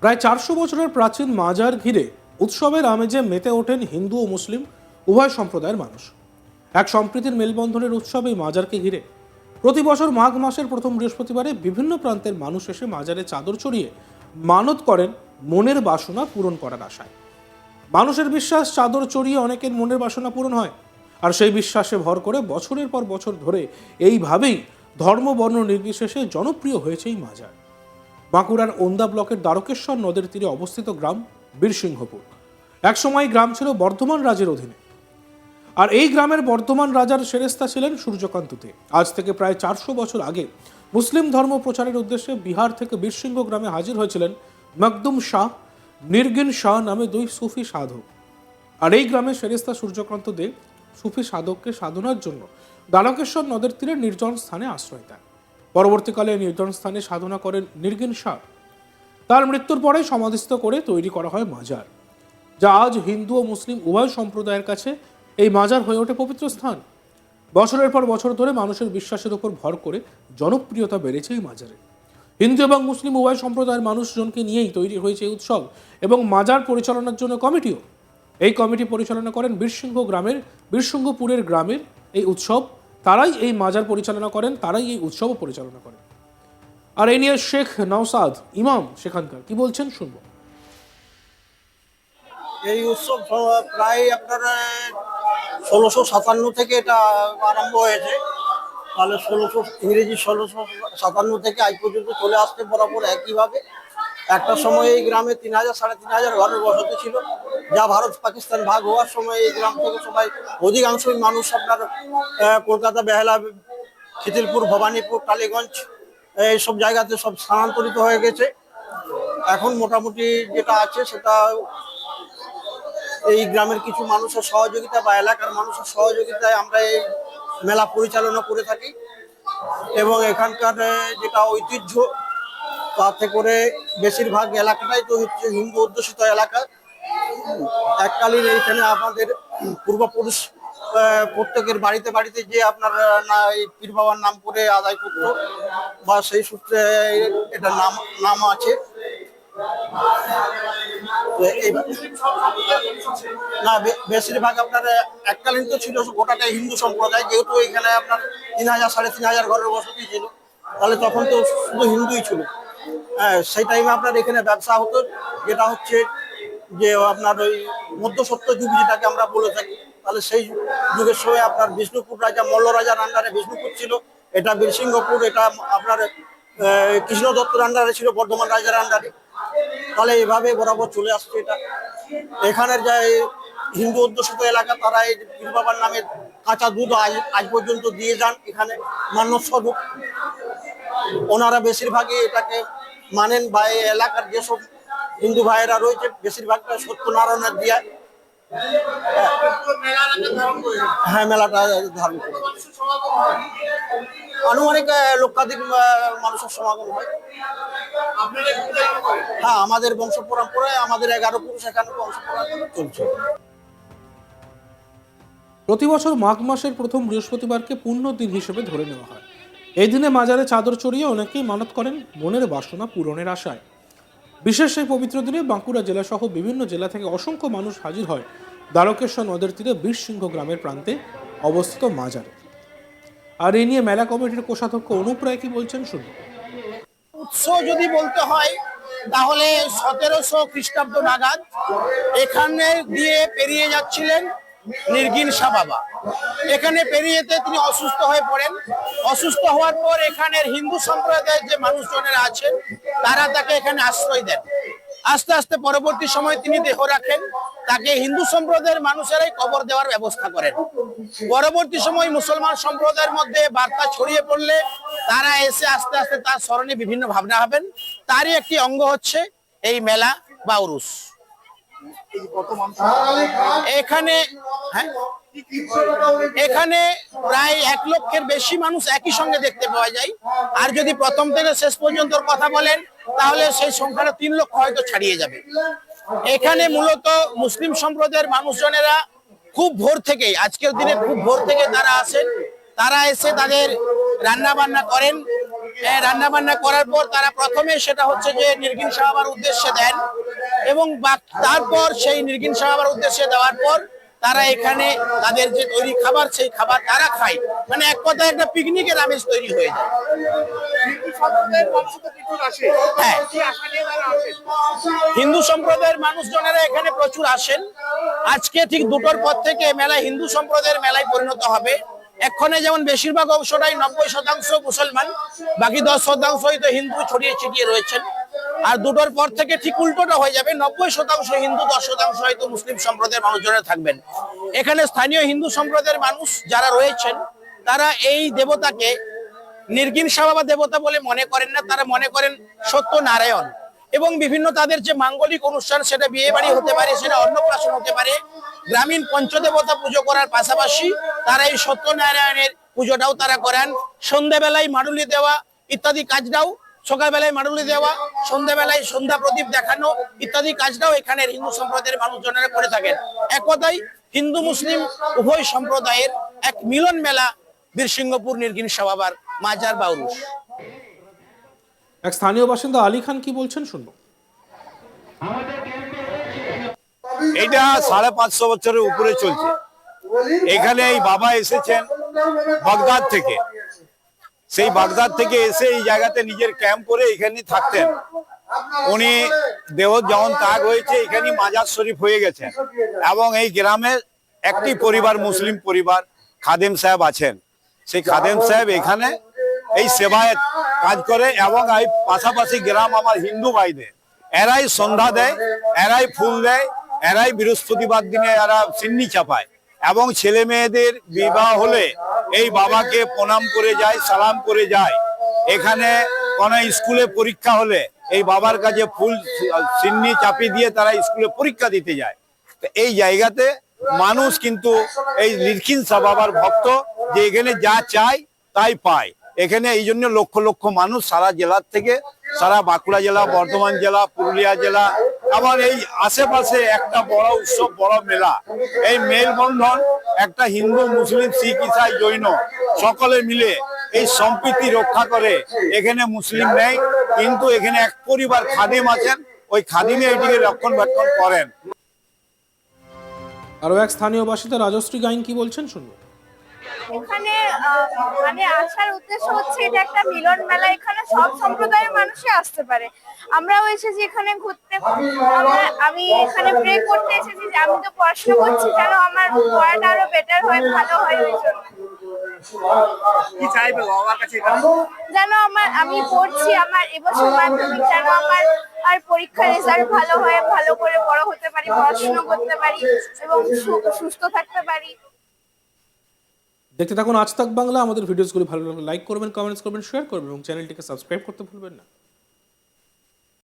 প্রায় চারশো বছরের প্রাচীন মাজার ঘিরে উৎসবের আমেজে মেতে ওঠেন হিন্দু ও মুসলিম, উভয় সম্প্রদায়ের মানুষ। এক সম্প্রীতির মেলবন্ধনের উৎসব এই মাজারকে ঘিরে। প্রতি বছর মাঘ মাসের প্রথম বৃহস্পতিবারে বিভিন্ন প্রান্তের মানুষ এসে মাজারে চাদর চড়িয়ে মানত করেন মনের বাসনা পূরণ করার আশায়। মানুষের বিশ্বাস, চাদর চড়িয়ে অনেকের মনের বাসনা পূরণ হয়। আর সেই বিশ্বাসে ভর করে বছরের পর বছর ধরে এইভাবেই ধর্ম, বর্ণ নির্বিশেষে জনপ্রিয় হয়েছে এই মাজার। বাঁকুড়ার ওন্দা ব্লকের দ্বারকেশ্বর নদের তীরে অবস্থিত গ্রাম বীরসিংহপুর। একসময় গ্রাম ছিল বর্ধমান রাজের অধীনে। আর এই গ্রামের বর্ধমান রাজার সেরেস্তা ছিলেন সূর্যকান্ততে। আজ থেকে প্রায় চারশো বছর আগে মুসলিম ধর্ম প্রচারের উদ্দেশ্যে বিহার থেকে বীরসিংহ গ্রামে হাজির হয়েছিলেন মকদুম শাহ, নির্গিন শাহ নামে দুই সুফি সাধক। আর এই গ্রামে সেরেস্তা সূর্যকান্ত দে সুফি সাধককে সাধনার জন্য দ্বারকেশ্বর নদের তীরে নির্জন স্থানে আশ্রয় দেন। পরবর্তীকালে নির্জন স্থানে সাধনা করেন নির্গিন শাহ তার মৃত্যুর পরে সমাধিস্থ করে তৈরি করা হয় মাজার, যা আজ হিন্দু ও মুসলিম উভয় সম্প্রদায়ের কাছে এই মাজার হয়ে ওঠে পবিত্র স্থান। বছরের পর বছর ধরে মানুষের বিশ্বাসের উপর ভর করে জনপ্রিয়তা বেড়েছে এই মাজারে। হিন্দু এবং মুসলিম উভয় সম্প্রদায়ের মানুষজনকে নিয়েই তৈরি হয়েছে এই উৎসব এবং মাজার পরিচালনার জন্য কমিটিও। এই কমিটি পরিচালনা করেন বীরসিংহ গ্রামের, বীরসিংহপুরের গ্রামের এই উৎসব তারাই এই মাজার পরিচালনা করেন, তারাই এই উৎসবও পরিচালনা করেন। আর এই নিয়ে শেখ নওসাদ ইমাম সেখানকার, কি বলছেন শুনব। এই উৎসব প্রায় আপনার ষোলোশো সাতান্ন থেকে এটা আরম্ভ হয়েছে। তাহলে ষোলোশো, ইংরেজি ষোলোশো সাতান্ন থেকে আজ পর্যন্ত চলে আসতে বরাবর একইভাবে। একটা সময় এই গ্রামে তিন হাজার, সাড়ে তিন হাজার ঘরের বসতি ছিল। যা ভারত পাকিস্তান ভাগ হওয়ার সময় এই গ্রাম থেকে সবাই অধিকাংশই মানুষ আপনার কলকাতা, বেহালা, খিতিলপুর, ভবানীপুর, টালিগঞ্জ এইসব জায়গাতে সব স্থানান্তরিত হয়ে গেছে। এখন মোটামুটি যেটা আছে সেটা এই গ্রামের কিছু মানুষের সহযোগিতা বা এলাকার মানুষের সহযোগিতায় আমরা এই মেলা পরিচালনা করে থাকি। এবং এখানকার যেটা ঐতিহ্য তাতে করে বেশিরভাগ এলাকাটাই তো হচ্ছে হিন্দু অধ্যুষিত এলাকা। এককালীন এইখানে আমাদের পূর্বপুরুষ প্রত্যেকের বাড়িতে বাড়িতে যে আপনার, না, এই পীর বাবার নাম করে আদায় করতো, বা সেই সূত্রে এটা নাম নাম আছে। না বেশিরভাগ আপনার, এককালীন তো ছিল, গোটাটাই হিন্দু সম্প্রদায়, যেহেতু এখানে আপনার তিন হাজার, সাড়ে তিন হাজার ঘরের বসতি ছিল, তাহলে তখন তো শুধু হিন্দুই ছিল। সেই টাইমে আপনার এখানে ব্যবসা হতো, যেটা হচ্ছে যে আপনার ওই মধ্যসত্য যুগ যেটাকে আমরা বলে থাকি। তাহলে সেই যুগের সময় আপনার বিষ্ণুপুর রাজা মল্ল রাজার আন্ডারে বিষ্ণুপুর ছিল, এটা বীরসিংহপুর, এটা আপনার কৃষ্ণ দত্তর আন্ডারে ছিল, বর্ধমান রাজার আন্ডারে তাহলে এইভাবে বরাবর চলে আসছে এটা। এখানের যে হিন্দু অধ্যুষিত এলাকা, তারা এই পীর বাবার নামে কাঁচা দুধ আজ আজ পর্যন্ত দিয়ে যান এখানে মান্য স্বরূপ ওনারা বেশিরভাগই এটাকে মানেন বা এই এলাকার যেসব হিন্দু ভাইয়েরা রয়েছে, বেশিরভাগটা সত্যনারায়ণের দিয়া। হ্যাঁ মেলাটা ধারণ করে। আনুমানিক লক্ষাধিক মানুষের সমাগম হয়। হ্যাঁ আমাদের বংশ পরম্পরায় আমাদের এগারো পুরুষ, এখানে বংশ চলছে। প্রতি বছর মাঘ মাসের প্রথম বৃহস্পতিবারকে পূর্ণ দিন হিসেবে ধরে নেওয়া হয়। এই দিনে মাজারে চাদর চড়িয়ে অনেকেই মানত করেন মনের বাসনা পূরণের আশায়। বিশেষ এই পবিত্র দিনে বাঁকুড়া জেলা সহ বিভিন্ন জেলা থেকে অসংখ্য মানুষ হাজির হয় দ্বারকেশ্বর নদের তীরে বীরসিংহ গ্রামের প্রান্তে অবস্থিত মাজারে। আর এই নিয়ে মেলা কমিটির কোষাধ্যক্ষ অনুপ রায় কি বলছেন শুনুন। উৎস যদি বলতে হয়, তাহলে সতেরোশো খ্রিস্টাব্দ নাগাদ এখানে দিয়ে পেরিয়ে যাচ্ছিলেন নির্গিন শাহ বাবা এখানে পেরিয়ে যেতে তিনি অসুস্থ হয়ে পড়েন। অসুস্থ হওয়ার পর এখানের হিন্দু সম্প্রদায়ের যে মানুষজনেরা আছেন, তারা তাকে এখানে আশ্রয় দেন। আস্তে আস্তে পরবর্তী সময় তিনি দেহ রাখেন। তাকে হিন্দু সম্প্রদায়ের মানুষেরাই কবর দেওয়ার ব্যবস্থা করেন। পরবর্তী সময় মুসলমান সম্প্রদায়ের মধ্যে বার্তা ছড়িয়ে পড়লে তারা এসে আস্তে আস্তে তার স্মরণে বিভিন্ন ভাবনা হবেন তারই একটি অঙ্গ হচ্ছে এই মেলা বা উরুস। এখানে হ্যাঁ? এখানে প্রায় এক লক্ষের বেশি মানুষ একই সঙ্গে দেখতে পাওয়া যায়। আর যদি প্রথম থেকে শেষ পর্যন্ত কথা বলেন, তাহলে সেই সংখ্যাটা তিন লক্ষ হয়তো ছাড়িয়ে যাবে। এখানে মূলত মুসলিম সম্প্রদায়ের মানুষজনেরা খুব ভোর থেকেই, আজকের দিনে খুব ভোর থেকে তারা আসেন। তারা এসে তাদের রান্না বান্না করেন। রান্না বান্না করার পর তারা প্রথমে সেটা হচ্ছে যে নির্গিন সাহাবার উদ্দেশ্যে দেন এবং তারপর সেই নির্গিন সাহাবার উদ্দেশ্যে দেওয়ার পর তারা এখানে তাদের যে তৈরি খাবার, সেই খাবার তারা খায়। মানে এক কথায় একটা পিকনিকের আমেজ তৈরি হয়ে যায়। হ্যাঁ। হিন্দু সম্প্রদায়ের মানুষজনেরা এখানে প্রচুর আসেন। আজকে ঠিক দুটোর পর থেকে মেলা হিন্দু সম্প্রদায়ের মেলায় পরিণত হবে। এক্ষণে যেমন বেশিরভাগ অংশটাই নব্বই শতাংশ মুসলমান, বাকি দশ শতাংশই তো হিন্দু ছড়িয়ে ছিটিয়ে রয়েছেন। আর দুটোর পর থেকে ঠিক উল্টোটা হয়ে যাবে, নব্বই শতাংশ হিন্দু, দশ শতাংশ হয়তো মুসলিম সম্প্রদায়ের মানুষজনেরা থাকবেন। এখানে স্থানীয় হিন্দু সম্প্রদায়ের মানুষ যারা রয়েছেন, তারা এই দেবতাকে নির্গিন সাবাবা দেবতা বলে মনে করেন না, তারা মনে করেন সত্য নারায়ণ এবং বিভিন্ন তাদের যে মাঙ্গলিক অনুষ্ঠান, সেটা বিয়ে বাড়ি হতে পারে, সেটা অন্নপ্রাশন হতে পারে গ্রামীণ পঞ্চদেবতা পুজো করার পাশাপাশি তারা এই সত্যনারায়ণের পুজোটাও তারা করেন। সন্ধ্যাবেলায় মাডুলি দেওয়া ইত্যাদি কাজটাও সকালবেলায় মাডুলি দেওয়া সন্ধ্যাবেলায় সন্ধ্যা প্রদীপ দেখানো ইত্যাদি কাজটাও এখানের হিন্দু সম্প্রদায়ের মানুষজনেরা করে থাকেন। এক কথায় হিন্দু মুসলিম উভয় সম্প্রদায়ের এক মিলন মেলা বীরসিংহপুর নির্গিন সভাবার মাজার বাউরুস এক স্থানীয় বাসিন্দা আলী খান কি বলছেন শুনব। এটা সাড়ে পাঁচশো বছরের উপরে চলছে। এখানে এই বাবা এসেছেন বাগদাদ থেকে। সেই বাগদাদ থেকে এসে এই জায়গাতে নিজের ক্যাম্প করে এখানে থাকতেন। উনি দেহ যেমন ত্যাগ হয়েছে এখানে মাজার শরীফ হয়ে গেছেন। এবং এই গ্রামে একটি পরিবার, মুসলিম পরিবার, খাদেম সাহেব আছেন। সেই খাদেম সাহেব এখানে এই সেবায় কাজ করে এবং এই পাশাপাশি গ্রাম আমার হিন্দু ভাইদের। এরাই সন্ধ্যা দেয়, এরাই ফুল দেয় এরাই বৃহস্পতিবার দিনে এরা সিন্নি চাপায়। এবং ছেলে মেয়েদের বিবাহ হলে এই বাবাকে প্রণাম করে যায়, সালাম করে যায়। এখানে কোন স্কুলে পরীক্ষা হলে এই বাবার কাছে ফুল সিন্নি চাপি দিয়ে তারা স্কুলে পরীক্ষা দিতে যায়। এই জায়গাতে মানুষ কিন্তু এই নির্খিন বাবার ভক্ত যে এখানে যা চায় তাই পায়। এখানে এই জন্য লক্ষ লক্ষ মানুষ সারা জেলার থেকে, সারা বাঁকুড়া জেলা, বর্ধমান জেলা, পুরুলিয়া জেলা আবার এই আশেপাশে একটা বড় উৎসব, বড় মেলা। এই মেলবন্ধন একটা হিন্দু, মুসলিম, শিখ, ইসাই, জৈন সকলে মিলে এই সম্প্রীতি রক্ষা করে এখানে মুসলিম নেই, কিন্তু এখানে এক পরিবার খাদিম আছেন। ওই খাদিমে এটিকে রক্ষণাবেক্ষণ করেন। আরও এক স্থানীয় বাসিন্দা রাজশ্রী গাইন কি বলছেন শুনব। এখানে মানে আসার উদ্দেশ্য হচ্ছে এটা একটা মিলন মেলা। এখানে সব সম্প্রদায়ের মানুষই আসতে পারে। আমরাও এসেছি এখানে ঘুরতে। আমি এখানে প্রে করতে এসেছি যে আমি তো পড়াশোনা করছি যেন আমার পড়াটা আরও বেটার হয় ভালো হয় ওই জন্য। কি চাইবে বাবার কাছে যেন আমার আমি পড়ছি আমার এবছর মাধ্যমিক যেন আমার আর পরীক্ষার রেজাল্ট ভালো হয় ভালো করে বড় হতে পারি পড়াশোনা করতে পারি এবং সুস্থ থাকতে পারি। দেখতে থাকুন আজ তাক বাংলা। আমাদের ভিডিওসগুলি ভালো লাগলে লাইক করবেন কমেন্টস করবেন শেয়ার করবেন এবং চ্যানেলটিকে সাবস্ক্রাইব করতে ভুলবেন না।